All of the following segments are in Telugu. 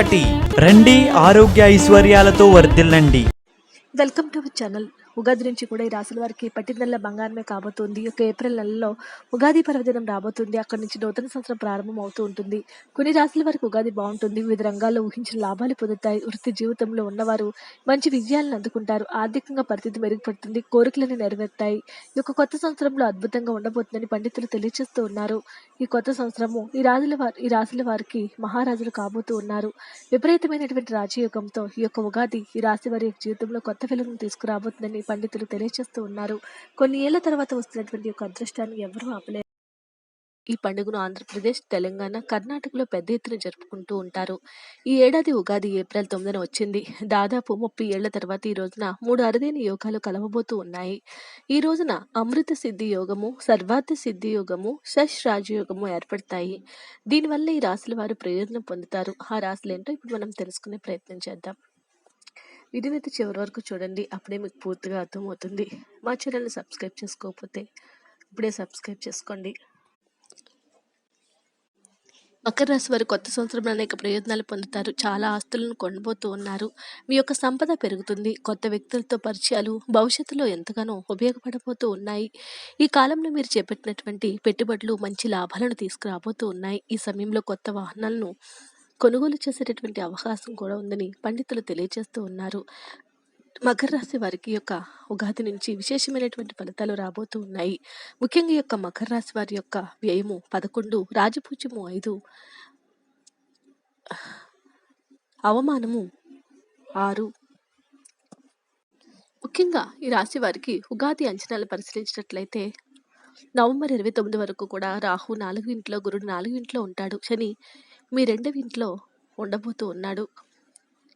ఒకటి. రండి ఆరోగ్య ఐశ్వర్యాలతో వర్ధిల్లండి. Welcome to our channel. Ugadi నుంచి కూడా ఈ రాశుల వారికి పట్టిందల్ల బంగారమే కాబోతుంది. ఒక ఏప్రిల్ నెలలో ఉగాది పర్వదినం రాబోతుంది. అక్కడి నుంచి నూతన సంవత్సరం ప్రారంభం అవుతూ ఉంటుంది. కొన్ని రాశుల వారికి ఉగాది బాగుంటుంది. వివిధ రంగాల్లో ఊహించిన లాభాలు పొందుతాయి. వృత్తి జీవితంలో ఉన్నవారు మంచి విజయాలను అందుకుంటారు. ఆర్థికంగా పరిస్థితి మెరుగుపడుతుంది. కోరికలను నెరవేరుతాయి. ఈ యొక్క కొత్త సంవత్సరంలో అద్భుతంగా ఉండబోతుందని పండితులు తెలియజేస్తూ ఉన్నారు. ఈ కొత్త సంవత్సరము ఈ రాజుల వారి ఈ రాశుల వారికి మహారాజులు కాబోతూ ఉన్నారు. విపరీతమైనటువంటి రాజయోగంతో ఈ యొక్క ఉగాది ఈ రాశి వారి యొక్క జీవితంలో కొత్త వెలుగును తీసుకురాబోతుందని పండితులు తెలియజేస్తూ ఉన్నారు. కొన్ని ఏళ్ళ తర్వాత వస్తున్నటువంటి ఒక యొక్క అదృష్టాన్ని ఎవరూ ఆపలేరు. ఈ పండుగను ఆంధ్రప్రదేశ్ తెలంగాణ కర్ణాటకలో పెద్ద ఎత్తున జరుపుకుంటూ ఉంటారు. ఈ ఏడాది ఉగాది ఏప్రిల్ తొమ్మిదిన వచ్చింది. దాదాపు ముప్పై ఏళ్ళ తర్వాత ఈ రోజున మూడు అరుదైన యోగాలు కలవబోతూ ఉన్నాయి. ఈ రోజున అమృత సిద్ధి యోగము సర్వార్థ సిద్ధి యోగము షష్ రాజయోగము ఏర్పడతాయి. దీనివల్ల ఈ రాశుల వారు ప్రయోజనం పొందుతారు. ఆ రాశులు ఏంటో ఇప్పుడు మనం తెలుసుకునే ప్రయత్నం చేద్దాం. వీడియోనైతే చివరి వరకు చూడండి అప్పుడే మీకు పూర్తిగా అర్థమవుతుంది. మా ఛానల్ని సబ్స్క్రైబ్ చేసుకోకపోతే ఇప్పుడే సబ్స్క్రైబ్ చేసుకోండి. మకర రాశి వారు కొత్త సంవత్సరంలో అనేక ప్రయోజనాలు పొందుతారు. చాలా ఆస్తులను కొనబోతూ ఉన్నారు. మీ యొక్క సంపద పెరుగుతుంది. కొత్త వ్యక్తులతో పరిచయాలు భవిష్యత్తులో ఎంతగానో ఉపయోగపడబోతూ ఉన్నాయి. ఈ కాలంలో మీరు చేపట్టినటువంటి పెట్టుబడులు మంచి లాభాలను తీసుకురాబోతూ ఉన్నాయి. ఈ సమయంలో కొత్త వాహనాలను కొనుగోలు చేసేటటువంటి అవకాశం కూడా ఉందని పండితులు తెలియజేస్తూ ఉన్నారు. మకర రాశి వారికి యొక్క ఉగాది నుంచి విశేషమైనటువంటి ఫలితాలు రాబోతూ ఉన్నాయి. ముఖ్యంగా యొక్క మకర రాశి వారి యొక్క వ్యయము పదకొండు రాజపూజ్యము ఐదు అవమానము ఆరు. ముఖ్యంగా ఈ రాశి వారికి ఉగాది అంచనాలు పరిశీలించినట్లయితే నవంబర్ ఇరవై తొమ్మిది వరకు కూడా రాహు నాలుగు ఇంట్లో గురుడు నాలుగు ఇంట్లో ఉంటాడు. శని మీ రెండవ ఇంట్లో ఉండబోతూ ఉన్నాడు.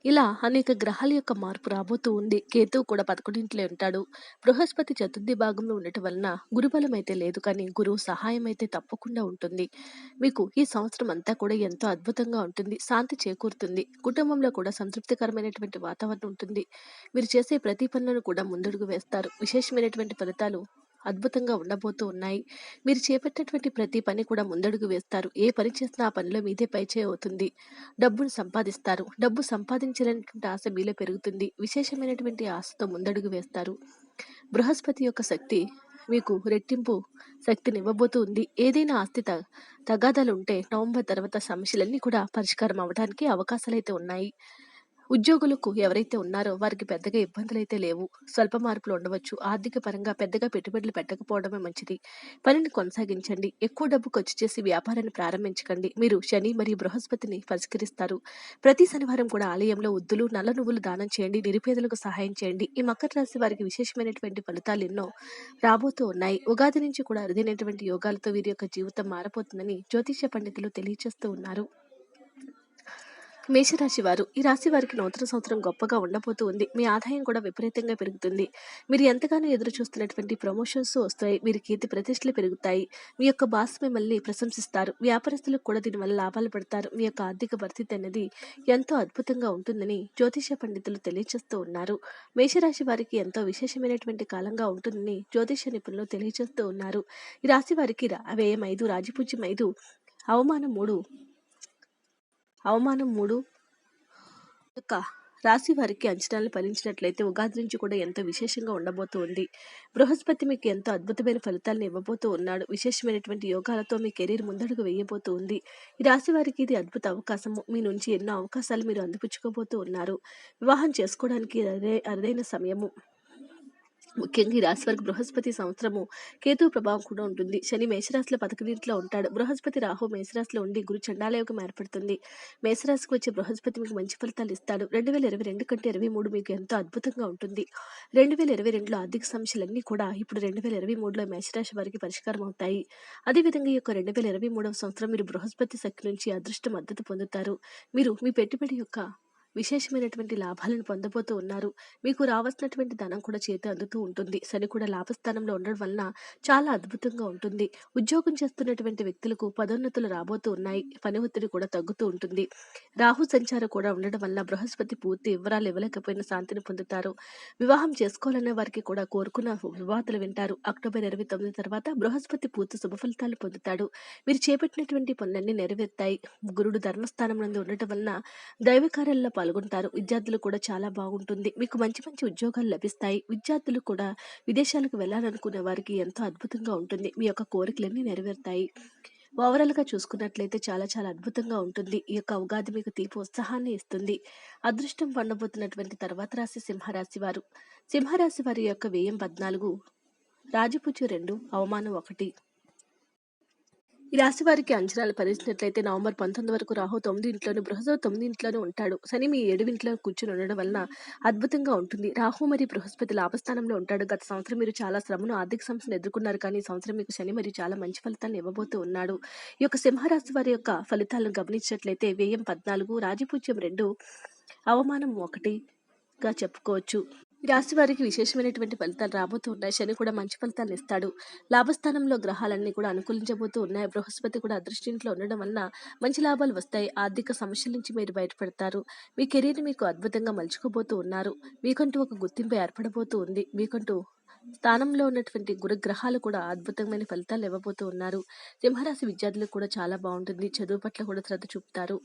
ఇలా అనేక గ్రహాల యొక్క మార్పు రాబోతూ ఉంది. కేతువు కూడా పదకొండింట్లో ఉంటాడు. బృహస్పతి చతుర్థి భాగంలో ఉండటం వలన గురుబలం అయితే లేదు కానీ గురువు సహాయం అయితే తప్పకుండా ఉంటుంది. మీకు ఈ సంవత్సరం అంతా కూడా ఎంతో అద్భుతంగా ఉంటుంది. శాంతి చేకూరుతుంది. కుటుంబంలో కూడా సంతృప్తికరమైనటువంటి వాతావరణం ఉంటుంది. మీరు చేసే ప్రతి పనులను కూడా ముందడుగు వేస్తారు. విశేషమైనటువంటి ఫలితాలు అద్భుతంగా ఉండబోతూ ఉన్నాయి. మీరు చేపట్టినటువంటి ప్రతి పని కూడా ముందడుగు వేస్తారు. ఏ పని చేసినా ఆ పనిలో మీదే పైచే అవుతుంది. డబ్బును సంపాదిస్తారు. డబ్బు సంపాదించాలనేటువంటి ఆశ మీలో పెరుగుతుంది. విశేషమైనటువంటి ఆశతో ముందడుగు వేస్తారు. బృహస్పతి యొక్క శక్తి మీకు రెట్టింపు శక్తిని ఇవ్వబోతూ ఉంది. ఏదైనా ఆస్తి త తగాదాలు ఉంటే నవంబర్ తర్వాత సమస్యలన్నీ కూడా పరిష్కారం అవడానికి అవకాశాలు అయితే ఉన్నాయి. ఉద్యోగులకు ఎవరైతే ఉన్నారో వారికి పెద్దగా ఇబ్బందులు అయితే లేవు. స్వల్ప మార్పులు ఉండవచ్చు. ఆర్థిక పరంగా పెద్దగా పెట్టుబడులు పెట్టకపోవడమే మంచిది. పనిని కొనసాగించండి. ఎక్కువ డబ్బు ఖర్చు చేసి వ్యాపారాన్ని ప్రారంభించకండి. మీరు శని మరియు బృహస్పతిని పరిష్కరిస్తారు. ప్రతి శనివారం కూడా ఆలయంలో ఉద్దులు నల్ల నువ్వులు దానం చేయండి. నిరుపేదలకు సహాయం చేయండి. ఈ మకర రాశి వారికి విశేషమైనటువంటి ఫలితాలు ఎన్నో రాబోతూ ఉన్నాయి. ఉగాది నుంచి కూడా అరుదైనటువంటి యోగాలతో వీరి యొక్క జీవితం మారపోతుందని జ్యోతిష పండితులు తెలియజేస్తూ ఉన్నారు. మేషరాశి వారు ఈ రాశి వారికి నూతన సంవత్సరం గొప్పగా ఉండబోతూ ఉంది మీ ఆదాయం కూడా విపరీతంగా పెరుగుతుంది. మీరు ఎంతగానో ఎదురు చూస్తున్నటువంటి ప్రమోషన్స్ వస్తాయి. మీరు కీర్తి ప్రతిష్టలు పెరుగుతాయి. మీ యొక్క బాస్ మిమ్మల్ని ప్రశంసిస్తారు. వ్యాపారస్తులకు కూడా దీనివల్ల లాభాలు పడతారు. మీ యొక్క ఆర్థిక పరిస్థితి అనేది ఎంతో అద్భుతంగా ఉంటుందని జ్యోతిష పండితులు తెలియజేస్తూ ఉన్నారు. మేషరాశి వారికి ఎంతో విశేషమైనటువంటి కాలంగా ఉంటుందని జ్యోతిష నిపుణులు తెలియజేస్తూ ఉన్నారు. ఈ రాశి వారికి వ్యయం ఐదు రాజపూజ్యం ఐదు అవమానం మూడు అవమానం మూడు. యొక్క రాశి వారికి అంచనాలు ఫలించినట్లయితే ఉగాది నుంచి కూడా ఎంతో విశేషంగా ఉండబోతూ ఉంది. బృహస్పతి మీకు ఎంతో అద్భుతమైన ఫలితాలను ఇవ్వబోతూ ఉన్నాడు. విశేషమైనటువంటి యోగాలతో మీ కెరీర్ ముందడుగు వేయబోతూ ఉంది. ఈ రాశి వారికి ఇది అద్భుత అవకాశము. మీ నుంచి ఎన్నో అవకాశాలు మీరు అందిపుచ్చుకోబోతూ ఉన్నారు. వివాహం చేసుకోవడానికి అదే అరుదైన సమయము. ముఖ్యంగా ఈ రాశి వారికి బృహస్పతి సంవత్సరము కేతు ప్రభావం కూడా ఉంటుంది. శని మేషరాశిలో పదకొండింట్లో ఉంటాడు. బృహస్పతి రాహు మేషరాశిలో ఉండి గురు చండాలయోగం ఏర్పడుతుంది. మేషరాశికి వచ్చే బృహస్పతి మీకు మంచి ఫలితాలు ఇస్తాడు. రెండు వేల ఇరవై రెండు కంటే ఇరవై మూడు మీకు ఎంతో అద్భుతంగా ఉంటుంది. రెండు వేల ఇరవై రెండులో ఆర్థిక సమస్యలన్నీ కూడా ఇప్పుడు రెండు వేల ఇరవై మూడులో మేషరాశి వారికి పరిష్కారం అవుతాయి. అదేవిధంగా ఈ యొక్క రెండు వేల ఇరవై మూడవ సంవత్సరం మీరు బృహస్పతి శక్తి నుంచి అదృష్ట మద్దతు పొందుతారు. మీరు మీ పెట్టుబడి యొక్క విశేషమైనటువంటి లాభాలను పొందబోతూ ఉన్నారు. మీకు రావాల్సినటువంటి ధనం కూడా చేతి అందుతూ ఉంటుంది. శని కూడా లాభస్థానంలో ఉండడం వలన చాలా అద్భుతంగా ఉంటుంది. ఉద్యోగం చేస్తున్నటువంటి వ్యక్తులకు పదోన్నతులు రాబోతూ ఉన్నాయి. పని ఒత్తిడి కూడా తగ్గుతూ ఉంటుంది. రాహు సంచారం కూడా ఉండడం వల్ల బృహస్పతి పూర్తి వివరాలు ఇవ్వలేకపోయిన శాంతిని పొందుతారు. వివాహం చేసుకోవాలనే వారికి కూడా కోరుకున్న వివాదాలు వింటారు. అక్టోబర్ ఇరవై తొమ్మిది తర్వాత బృహస్పతి పూర్తి శుభ ఫలితాలు పొందుతాడు. మీరు చేపట్టినటువంటి పనులన్నీ నెరవేరుతాయి. గురుడు ధర్మస్థానం నందు ఉండటం వలన దైవకార్యాల్లో పాల్గొంటారు. విద్యార్థులు కూడా చాలా బాగుంటుంది. మీకు మంచి మంచి ఉద్యోగాలు లభిస్తాయి. విద్యార్థులు కూడా విదేశాలకు వెళ్ళాలనుకునే వారికి ఎంతో అద్భుతంగా ఉంటుంది. మీ యొక్క కోరికలన్నీ నెరవేరుతాయి. ఓవరాల్గా చూసుకున్నట్లయితే చాలా చాలా అద్భుతంగా ఉంటుంది. ఈ యొక్క ఉగాది మీకు తీపి ఉత్సాహాన్ని ఇస్తుంది. అదృష్టం పండబోతున్నటువంటి తర్వాత రాశి సింహరాశి వారు. సింహరాశి వారి యొక్క వ్యయం పద్నాలుగు రాజపుచ్చు రెండు అవమానం ఒకటి. ఈ రాశి వారికి అంచనాలు పరిచినట్లయితే నవంబర్ పంతొమ్మిది వరకు రాహు తొమ్మిది ఇంట్లోను బృహస్పతి తొమ్మిది ఇంట్లోనూ ఉంటాడు. శని మీ ఏడు ఇంట్లో కూర్చుని ఉండడం వలన అద్భుతంగా ఉంటుంది. రాహు మరియు బృహస్పతి లాభస్థానంలో ఉంటాడు. గత సంవత్సరం మీరు చాలా శ్రమను ఆర్థిక సమస్యను ఎదుర్కొన్నారు కానీ ఈ సంవత్సరం మీకు శని మరియు చాలా మంచి ఫలితాలను ఇవ్వబోతూ ఉన్నాడు. ఈ యొక్క సింహరాశి వారి యొక్క ఫలితాలను గమనించినట్లయితే వ్యయం పద్నాలుగు రాజపూజ్యం రెండు అవమానం ఒకటిగా చెప్పుకోవచ్చు. ఈ రాశి వారికి విశేషమైనటువంటి ఫలితాలు రాబోతూ ఉన్నాయి. శని కూడా మంచి ఫలితాలు ఇస్తాడు. లాభస్థానంలో గ్రహాలన్నీ కూడా అనుకూలించబోతూ ఉన్నాయి. బృహస్పతి కూడా అదృష్టింట్లో ఉండడం వలన మంచి లాభాలు వస్తాయి. ఆర్థిక సమస్యల నుంచి మీరు బయటపడతారు. మీ కెరీర్ మీకు అద్భుతంగా మలుచుకోబోతూ ఉన్నారు. మీకంటూ ఒక గుర్తింపు ఏర్పడబోతూ ఉంది. మీకంటూ స్థానంలో ఉన్నటువంటి గురుగ్రహాలు కూడా అద్భుతమైన ఫలితాలు ఇవ్వబోతూ ఉన్నారు. సింహరాశి విద్యార్థులకు కూడా చాలా బాగుంటుంది. చదువు పట్ల కూడా శ్రద్ధ చూపుతారు.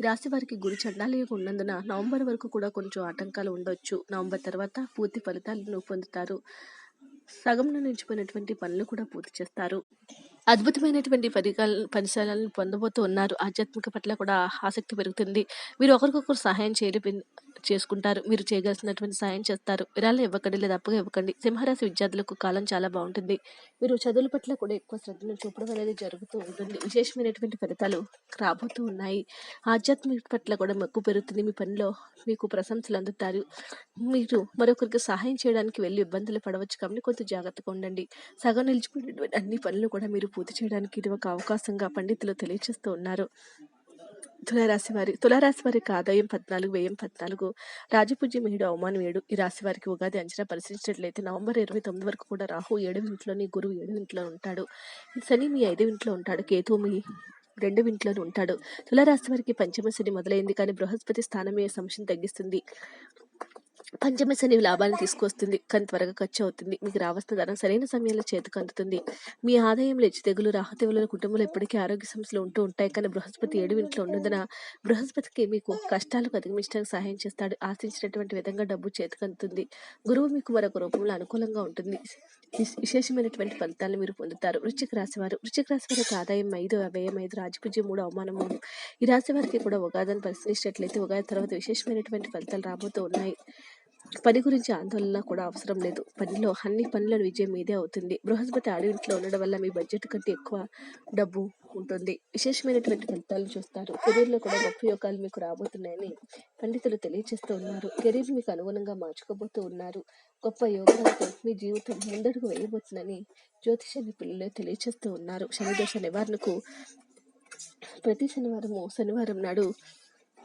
రాశి వారికి గురి చండాలయోగం ఉన్నందున నవంబర్ వరకు కూడా కొంచెం ఆటంకాలు ఉండొచ్చు. నవంబర్ తర్వాత పూర్తి ఫలితాలను పొందుతారు. సగంలో నిలిచిపోయినటువంటి పనులు కూడా పూర్తి చేస్తారు. అద్భుతమైనటువంటి పరికాల పరిసరాలను పొందబోతూ ఉన్నారు. ఆధ్యాత్మిక పట్ల కూడా ఆసక్తి పెరుగుతుంది. మీరు ఒకరికొకరు సహాయం చేయడం చేసుకుంటారు. మీరు చేయగలిసినటువంటి సహాయం చేస్తారు. విరాళం ఇవ్వకండి లేదా అప్పుగా ఇవ్వకండి. సింహరాశి విద్యార్థులకు కాలం చాలా బాగుంటుంది. మీరు చదువుల పట్ల కూడా ఎక్కువ శ్రద్ధను చూపడం అనేది జరుగుతూ ఉంటుంది. విశేషమైనటువంటి ఫలితాలు రాబోతూ ఉన్నాయి. ఆధ్యాత్మిక పట్ల కూడా మక్కువ పెరుగుతుంది. మీ పనిలో మీకు ప్రశంసలు అందుతారు. మీరు మరొకరికి సహాయం చేయడానికి వెళ్ళి ఇబ్బందులు పడవచ్చు. కాబట్టి కొంచెం జాగ్రత్తగా ఉండండి. సగం నిలిచిపోయినటువంటి అన్ని పనులు కూడా మీరు పూర్తి చేయడానికి ఇది ఒక అవకాశంగా పండితులు తెలియజేస్తూ ఉన్నారు. తులారాశి వారి తులారాశి వారికి ఆదాయం పద్నాలుగు వ్యయం పద్నాలుగు రాజపూజ్యం ఏడు అవమానం ఏడు ఈ రాశి వారికి ఉగాది అంచనా పరిశీలించినట్లయితే నవంబర్ ఇరవై తొమ్మిది వరకు కూడా రాహు ఏడు ఇంట్లోని గురువు ఏడు ఇంట్లో ఉంటాడు. శని మీ ఐదు ఇంట్లో ఉంటాడు కేతు మీ రెండు ఇంట్లోనే ఉంటాడు. తులారాశి వారికి పంచమ శని మొదలైంది కానీ బృహస్పతి స్థానమే సంశయం సమస్యను తగ్గిస్తుంది. పంచమ శని లాభాలను తీసుకొస్తుంది. కానీ త్వరగా ఖర్చు అవుతుంది. మీకు రావాల్సిన ధనం సరైన సమయంలో చేతికి అందుతుంది. మీ ఆదాయంలో హెచ్చు తెగులు రాహతెగుల కుటుంబంలో ఎప్పటికీ ఆరోగ్య సమస్యలు ఉంటూ ఉంటాయి. కానీ బృహస్పతి ఏడు ఇంట్లో ఉన్నందున బృహస్పతికి మీకు కష్టాలకు అధిగమించడానికి సహాయం చేస్తాడు. ఆశించినటువంటి విధంగా డబ్బు చేతికి అందుతుంది. గురువు మీకు మరొక రూపంలో అనుకూలంగా ఉంటుంది. విశేషమైనటువంటి ఫలితాలను మీరు పొందుతారు. వృశ్చిక రాశి వారు. వృశ్చిక రాశి వారికి ఆదాయం ఐదు వ్యయం ఐదు రాజపూజ్యం మూడు అవమానం మూడు. ఈ రాశి వారికి కూడా ఉగాదిని పరిశీలించినట్లయితే ఉగాది తర్వాత విశేషమైనటువంటి ఫలితాలు రాబోతూ ఉన్నాయి. పని గురించి ఆందోళన కూడా అవసరం లేదు. పనిలో అన్ని పనుల విజయం మీదే అవుతుంది. బృహస్పతి ఆడింట్లో ఉండడం వల్ల మీ బడ్జెట్ కంటే ఎక్కువ డబ్బు ఉంటుంది. విశేషమైనటువంటి ఫలితాలు చూస్తారు. కెరీర్లో కూడా గొప్ప యోగాలు మీకు రాబోతున్నాయని పండితులు తెలియజేస్తూ ఉన్నారు. కెరీర్ మీకు అనుగుణంగా మార్చుకోబోతూ ఉన్నారు. గొప్ప యోగాలతో మీ జీవితం ముందడుగు వేయబోతుందని జ్యోతిష నిపుణులు తెలియజేస్తూ ఉన్నారు. శనిదోష నివారణకు ప్రతి శనివారము శనివారం నాడు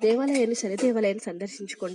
దేవాలయాన్ని శని దేవాలయాన్ని సందర్శించుకోండి.